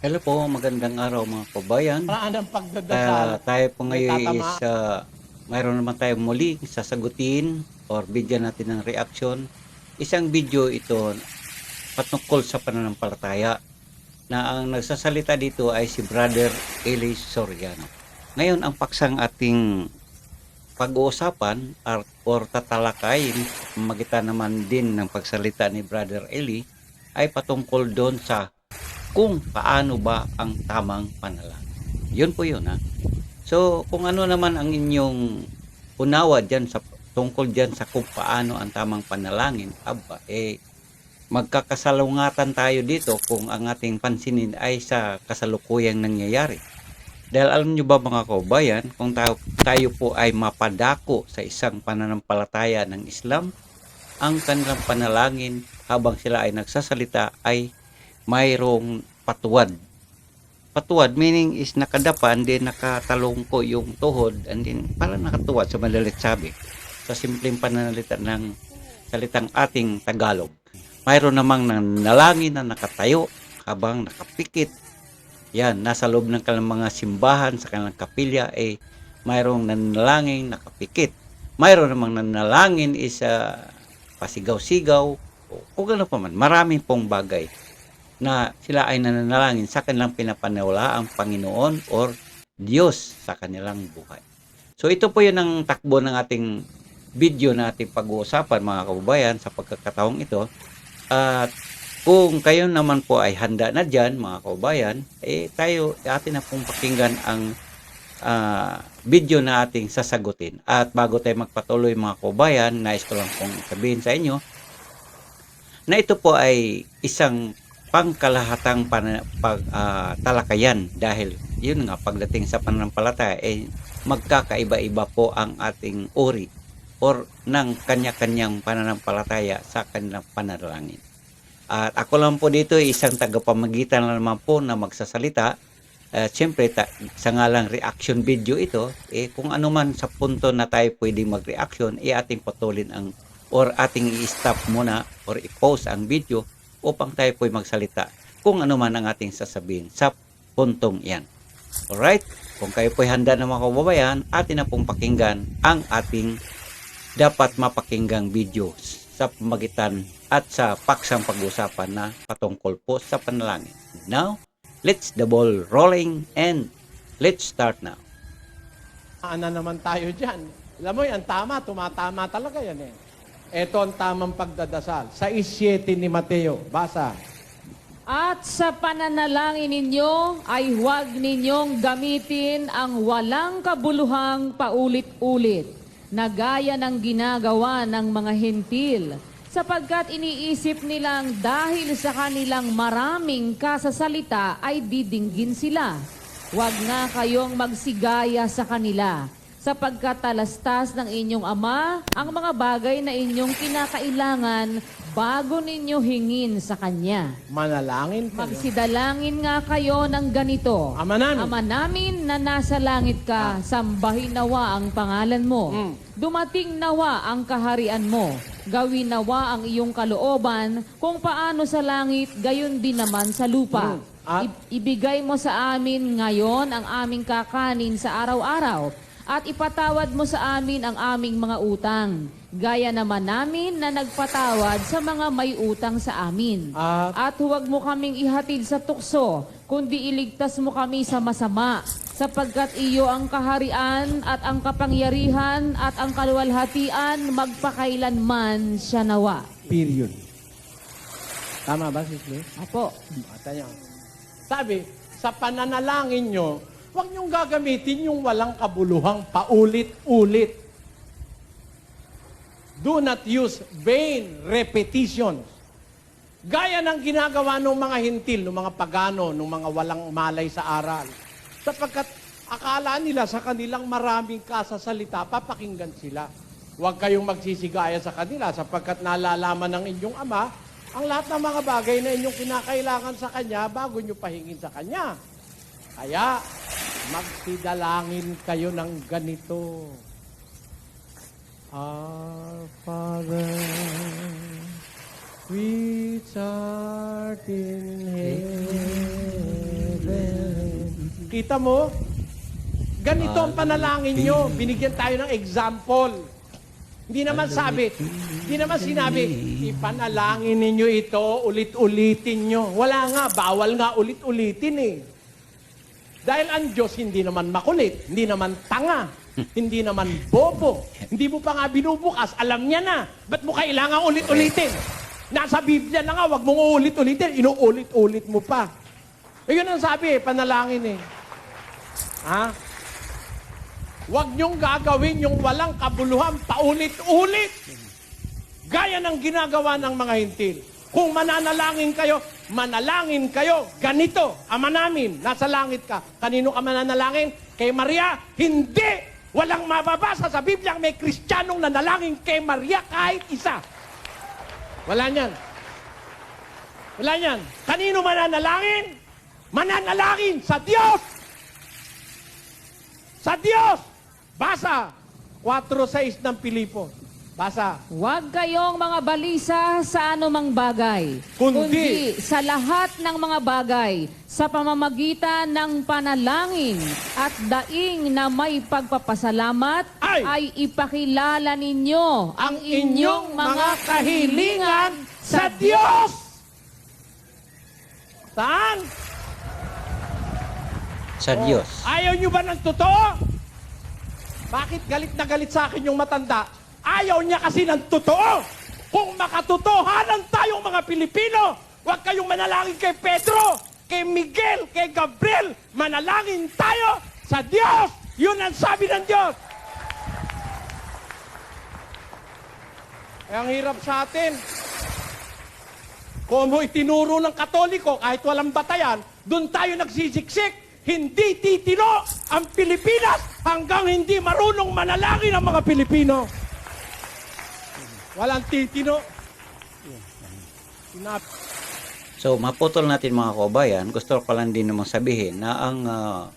Hello po, magandang araw mga kabayan. Paraan ng Ah, pagdadasal. tayo po ngayon tatama. is ah, mayroon naman tayo muli sasagutin or bigyan natin ng reaction. Isang video ito patungkol sa pananampalataya na ang nagsasalita dito ay si Brother Eli Soriano. Ngayon, ang paksang ating pag-uusapan ar- or tatalakayin, magitan naman din ng pagsalita ni Brother Eli, ay patungkol doon sa kung paano ba ang tamang panalangin. Yun po yun ha. So kung ano naman ang inyong unawa dyan sa tungkol dyan sa kung paano ang tamang panalangin, aba, eh, magkakasalungatan tayo dito kung ang ating pansinin ay sa kasalukuyang nangyayari. Dahil alam nyo ba mga kaubayan, kung tayo, tayo po ay mapadako sa isang pananampalataya ng Islam, ang kanilang panalangin habang sila ay nagsasalita ay mayroong patuwad. Patuwad meaning is nakadapa and then nakatalong ko yung tuhod and then parang nakatuwad sa madalit sabi sa simpleng pananalita ng salitang ating Tagalog. Mayroon namang nanalangin na nakatayo habang nakapikit. Yan, nasa loob ng kanilang mga simbahan sa kanilang kapilya ay mayroong nanalangin nakapikit. Mayroon namang nanalangin is ah, pasigaw-sigaw o kung ano pa man. Maraming pong bagay na sila ay nananalangin sa kanilang pinapanawala ang Panginoon or Diyos sa kanilang buhay. So ito po yun ang takbo ng ating video na ating pag-uusapan mga kababayan sa pagkakataong ito. At kung kayo naman po ay handa na dyan mga kababayan, eh tayo atin na pong pakinggan ang ah, video na ating sasagutin. At bago tayo magpatuloy mga kababayan, nais ko lang pong sabihin sa inyo na ito po ay isang pangkalahatang pan, pag, ah, talakayan dahil yun nga pagdating sa pananampalataya eh magkakaiba-iba po ang ating uri or ng kanya-kanyang pananampalataya sa kanilang panalangin. At ako lang po dito isang tagapamagitan lang naman po na magsasalita. At siyempre, ta- sa ngalang reaction video ito, eh, kung ano man sa punto na tayo pwede mag-reaction, eh, ating patulin ang or ating i-stop muna or i-pause ang video upang tayo po'y magsalita kung ano man ang ating sasabihin sa puntong iyan. Alright? Kung kayo po'y handa na mga kababayan, atin na pong pakinggan ang ating dapat mapakinggang video sa pamagitan at sa paksang pag-usapan na patungkol po sa panalangin. Now, let's the ball rolling and let's start now. Ana naman tayo dyan. Alam mo yan, tama, tumatama talaga yan eh. Ito ang tamang pagdadasal. Sa 7 ni Mateo. Basa. At sa pananalangin ninyo ay huwag ninyong gamitin ang walang kabuluhang paulit-ulit na gaya ng ginagawa ng mga hentil sapagkat iniisip nilang dahil sa kanilang maraming kasasalita ay didinggin sila. Huwag nga kayong magsigaya sa kanila sapagkat talastas ng inyong ama ang mga bagay na inyong kinakailangan bago ninyo hingin sa Kanya. Manalangin kayo. Magsidalangin nga kayo ng ganito. Ama namin. Ama namin na nasa langit ka, sambahin nawa ang pangalan mo. Mm. Dumating nawa ang kaharian mo. Gawin nawa ang iyong kalooban kung paano sa langit, gayon din naman sa lupa. Mm. At- I- ibigay mo sa amin ngayon ang aming kakanin sa araw-araw at ipatawad mo sa amin ang aming mga utang. Gaya naman namin na nagpatawad sa mga may utang sa amin. At At huwag mo kaming ihatid sa tukso, kundi iligtas mo kami sa masama, sapagkat iyo ang kaharian at ang kapangyarihan at ang kaluwalhatian magpakailanman siya nawa. period. Tama ba, Sis? Apo. Mata niyo. Sabi, sa pananalangin nyo, huwag niyong gagamitin yung walang kabuluhang paulit-ulit. Do not use vain repetitions. Gaya ng ginagawa ng mga hintil, ng mga pagano, ng mga walang malay sa aral. Sapagkat akala nila sa kanilang maraming kasasalita, papakinggan sila. Huwag kayong magsisigaya sa kanila sapagkat nalalaman ng inyong ama ang lahat ng mga bagay na inyong kinakailangan sa Kanya bago nyo pahingin sa Kanya. Kaya, magsidalangin kayo ng ganito. Our Father, which art in heaven, Kita mo? Ganito ang panalangin nyo. Binigyan tayo ng example. Hindi naman sabi, hindi naman sinabi, ipanalangin ninyo ito, ulit-ulitin nyo. Wala nga, bawal nga ulit-ulitin eh. Dahil ang Diyos hindi naman makulit, hindi naman tanga, hindi naman bobo. Hindi mo pa nga binubukas, alam niya na. Ba't mo kailangan ulit-ulitin? Nasa Biblia na nga, wag mong ulit-ulitin, inuulit-ulit mo pa. Eh, yun ang sabi eh, panalangin eh. Ha? Huwag niyong gagawin yung walang kabuluhan paulit-ulit. Gaya ng ginagawa ng mga hintil. Kung mananalangin kayo, manalangin kayo. Ganito, Ama namin, nasa langit ka. Kanino ka mananalangin? Kay Maria? Hindi! Walang mababasa sa Biblia may kristyanong nanalangin kay Maria kahit isa. Wala niyan. Wala niyan. Kanino mananalangin? Mananalangin sa Diyos! Sa Diyos! Basa! 4.6 ng Pilipo. Basa. Huwag kayong mga balisa sa anumang bagay, Kundi- sa lahat ng mga bagay, sa pamamagitan ng panalangin at daing na may pagpapasalamat, Ay! ay ipakilala ninyo Ang inyong mga kahilingan sa Diyos! Saan? Sa Diyos. Ayaw nyo ba ng totoo? Bakit galit na galit sa akin yung matanda? Ayaw niya kasi ng totoo. Kung makatotohanan tayong mga Pilipino, huwag kayong manalangin kay Pedro, kay Miguel, kay Gabriel. Manalangin tayo sa Diyos. Yun ang sabi ng Diyos. Eh, ang hirap sa atin. Kung mo itinuro ng katoliko, kahit walang batayan, doon tayo nagsisiksik. Hindi titino ang Pilipinas hanggang hindi marunong manalangin ang mga Pilipino. Walang titino. Sinap. So, maputol natin mga kabayan, gusto ko lang din namang sabihin na ang ah,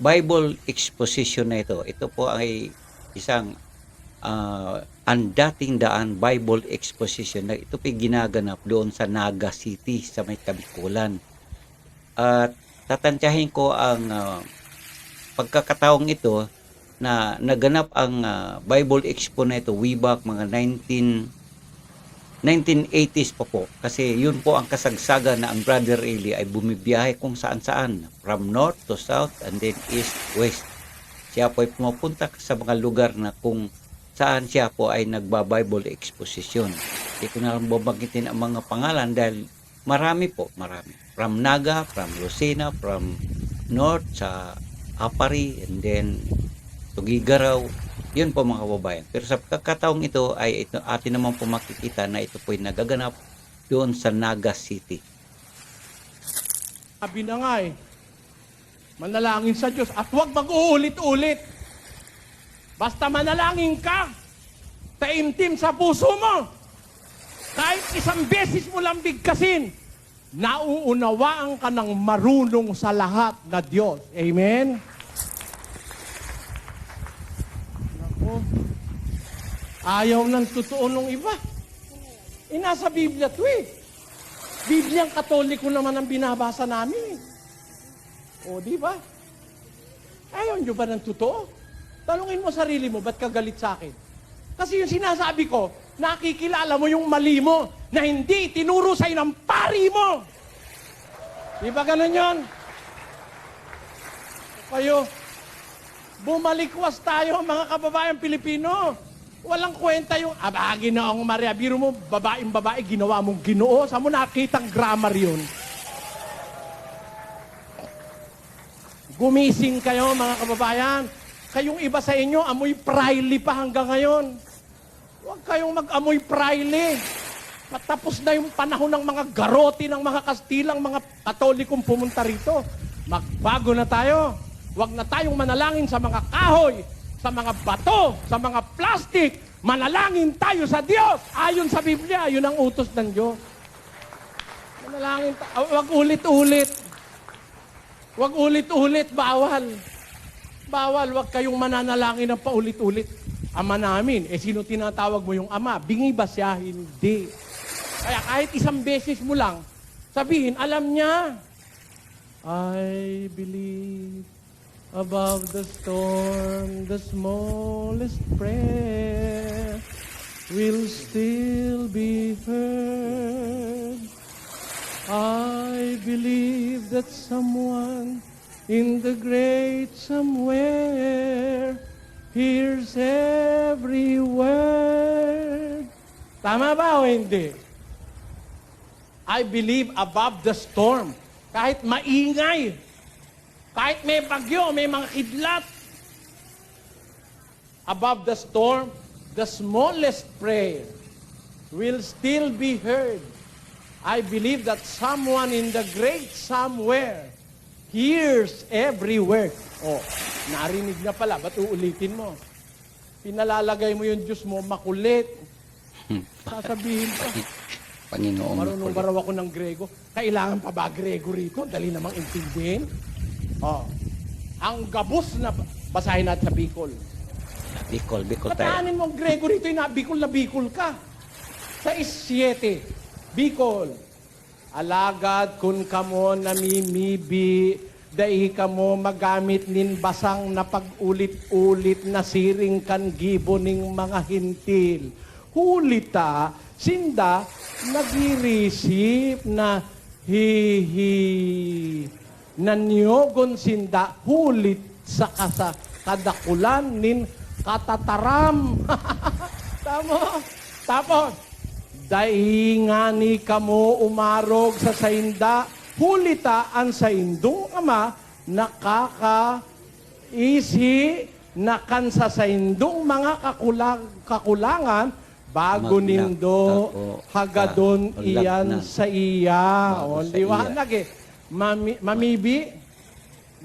Bible exposition na ito, ito po ay isang uh, ang dating daan Bible exposition na ito po ginaganap doon sa Naga City sa may Kabikulan. At tatantyahin ko ang ah, pagkakataong ito na naganap ang ah, Bible Expo na ito way back mga 19 1980s pa po. Kasi yun po ang kasagsagan na ang Brother Eli ay bumibiyahe kung saan saan from north to south and then east west. Siya po ay pumupunta sa mga lugar na kung saan siya po ay nagba-Bible exposition. Hindi ko na lang babanggitin ang mga pangalan dahil marami po marami. From Naga, from Lucena, from north sa Apari and then Tugigaraw yun po mga kababayan. Pero sa pagkakataong ito ay ito, atin naman po makikita na ito po ay nagaganap doon sa Naga City. Sabi na nga eh. Manalangin sa Diyos at huwag mag-uulit-ulit. Basta manalangin ka, taimtim sa puso mo. Kahit isang beses mo lang bigkasin, nauunawaan ka ng marunong sa lahat na Diyos. Amen? Ayaw ng totoo nung iba. Eh, nasa Biblia to eh. Bibliang katoliko naman ang binabasa namin. eh. O, di ba? Ayaw nyo ba ng totoo? Talungin mo sarili mo, ba't ka galit sa akin? Kasi yung sinasabi ko, nakikilala mo yung mali mo na hindi tinuro sa'yo ng pari mo. Di ba ganun yun? Kayo, bumalikwas tayo mga kababayan Pilipino. Walang kwenta yung, aba, ginoong Maria, biro mo, babaeng babae, ginawa mong ginoo. Saan mo nakitang grammar yun? Gumising kayo, mga kababayan. Kayong iba sa inyo, amoy praili pa hanggang ngayon. Huwag kayong mag-amoy praili. Patapos na yung panahon ng mga garoti ng mga Kastilang, mga katolikong pumunta rito. Magbago na tayo. Huwag na tayong manalangin sa mga kahoy, sa mga bato, sa mga plastic. Manalangin tayo sa Diyos. Ayon sa Biblia, yun ang utos ng Diyos. Manalangin tayo. Huwag ulit-ulit. Huwag ulit-ulit, bawal. Bawal, huwag kayong mananalangin ng paulit-ulit. Ama namin, eh sino tinatawag mo yung ama? Bingi ba siya? Hindi. Kaya kahit isang beses mo lang, sabihin, alam niya. I believe above the storm, the smallest prayer will still be heard. I believe that someone in the great somewhere hears every word. Tama ba o hindi? I believe above the storm. Kahit maingay, kahit may bagyo, may mga kidlat, above the storm, the smallest prayer will still be heard. I believe that someone in the great somewhere hears every word. Oh, narinig na pala, ba't uulitin mo? Pinalalagay mo yung Diyos mo, makulit. Sasabihin pa. Panginoong Marunong makulit. ba raw ako ng Grego? Kailangan pa ba Grego rito? Dali namang intindihin. Oh. Ang gabos na basahin natin sa Bicol. Bicol, Bicol tayo. Pataanin mo ang Grego rito, na Bicol na Bicol ka. Sa is-7, Bicol. Alagad kun kamo namimibi, dai kamo magamit nin basang na pag-ulit-ulit na siring kan gibo ning mga hintil. Hulita, sinda, nagirisip na hihi nanyogon sinda hulit sa kasa kadakulan nin katataram. Tamo. Tapos, daingani kamo umarog sa sainda, hulita ang saindong ama, nakaka isi nakan sa saindong mga kakulang, kakulangan, bago Maglak nindo hagadon iyan sa iya. O, liwanag eh. Mami, mamibi,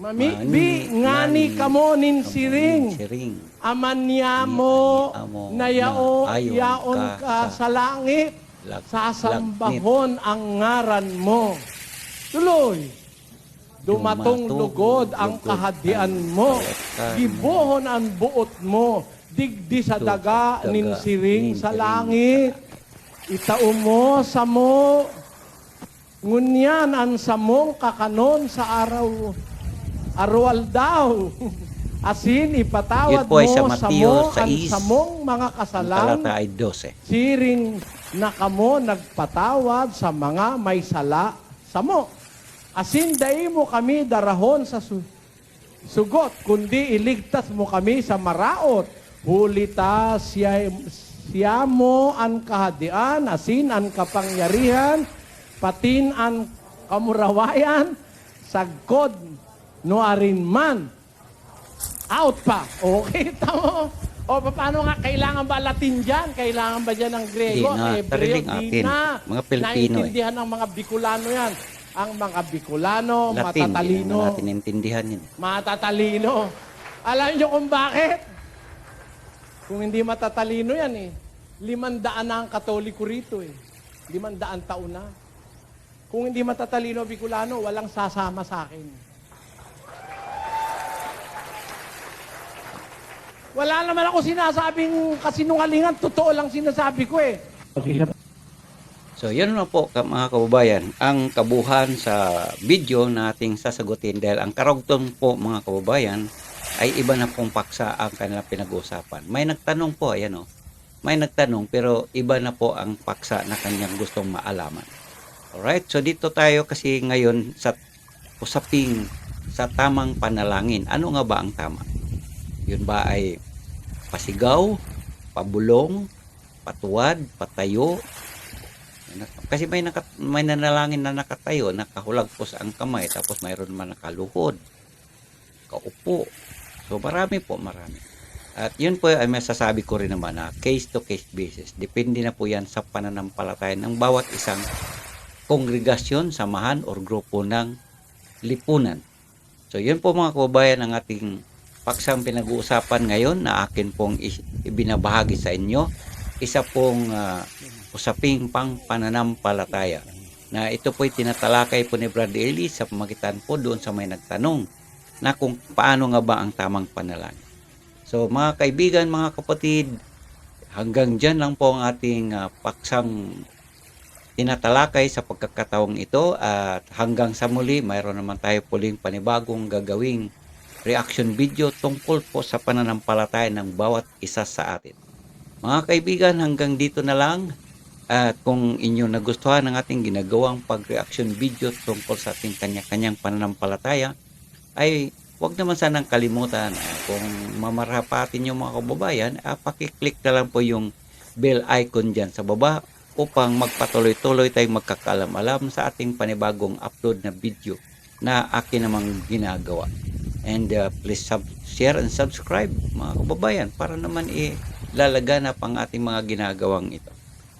mamibi, Mani- ngani ngani. kamo nin siring. Siring. Aman mo, Amo na yao, yaon ka ka sa langit, lag- sasambahon ang ngaran mo. Tuloy, dumatong Dumatong lugod ang kahadian mo, gibohon ang buot mo, digdi sa daga, daga, nin siring sa langit. Itao mo sa mo, ngunyan ang samong kakanon sa araw, arwal daw. Asin ipatawad mo sa sa Mateo ang 6, samong mga kasalan, talata ay 12. siring na kamo nagpatawad sa mga may sala sa mo. Asin dai mo kami darahon sa su- sugot, kundi iligtas mo kami sa maraot. Hulita siya, siya mo ang kahadian, asin ang kapangyarihan, patin ang kamurawayan, sagkod no arin man. Out pa. Okay, tamo. O paano nga, kailangan ba Latin dyan? Kailangan ba dyan ng Grego? Di na, Hebreo? sariling Di atin. na. Mga Pilipino eh. Naintindihan ng mga Bicolano yan. Ang mga Bicolano, Latin, hindi matatalino. naman natin intindihan yun. Matatalino. Alam niyo kung bakit? Kung hindi matatalino yan eh. Limandaan na ang katoliko rito eh. Limandaan taon na. Kung hindi matatalino Bicolano, walang sasama sa akin. Wala naman ako sinasabing kasinungalingan. Totoo lang sinasabi ko eh. So, yun na po mga kababayan, ang kabuhan sa video na ating sasagutin dahil ang karugtong po mga kababayan ay iba na pong paksa ang kanilang pinag-uusapan. May nagtanong po, ayan o, may nagtanong pero iba na po ang paksa na kanyang gustong maalaman. Alright, so dito tayo kasi ngayon sa usaping sa tamang panalangin. Ano nga ba ang tama? Yun ba ay pasigaw, pabulong, patuwad, patayo, kasi may, naka, may nanalangin na nakatayo, nakahulagpos ang kamay, tapos mayroon naman nakaluhod, kaupo. So marami po, marami. At yun po ay masasabi ko rin naman na case to case basis. Depende na po yan sa pananampalataya ng bawat isang kongregasyon, samahan, or grupo ng lipunan. So yun po mga kababayan ang ating paksang pinag-uusapan ngayon na akin pong ibinabahagi sa inyo. Isa pong ah, usaping pang pananampalataya na ito po'y tinatalakay po ni Brad Eli sa pamagitan po doon sa may nagtanong na kung paano nga ba ang tamang panalangin. So mga kaibigan, mga kapatid, hanggang dyan lang po ang ating ah, paksang tinatalakay sa pagkakataong ito at hanggang sa muli mayroon naman tayo puling panibagong gagawing reaction video tungkol po sa pananampalataya ng bawat isa sa atin. Mga kaibigan, hanggang dito na lang. At kung inyo nagustuhan ang ating ginagawang pag-reaction video tungkol sa ating kanya-kanyang pananampalataya, ay huwag naman sanang kalimutan kung mamarapatin yung mga kababayan, ah, pakiclick na lang po yung bell icon dyan sa baba upang magpatuloy-tuloy tayong magkakalam-alam sa ating panibagong upload na video na akin namang ginagawa. And uh, please sub- share and subscribe mga kababayan para naman ilalaganap ang ating mga ginagawang ito.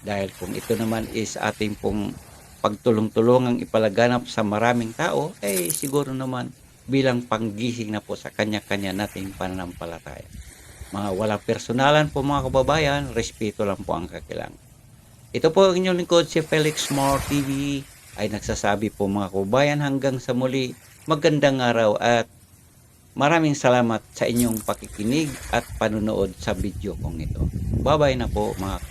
Dahil kung ito naman is ating pong pagtulong-tulungang ipalaganap sa maraming tao, eh siguro naman bilang panggising na po sa kanya-kanya nating pananampalataya. Mga walang personalan po mga kababayan, respeto lang po ang kakilangan. Ito po ang inyong lingkod si Felix More TV ay nagsasabi po mga kababayan hanggang sa muli. Magandang araw at maraming salamat sa inyong pakikinig at panunood sa video kong ito. Bye-bye na po mga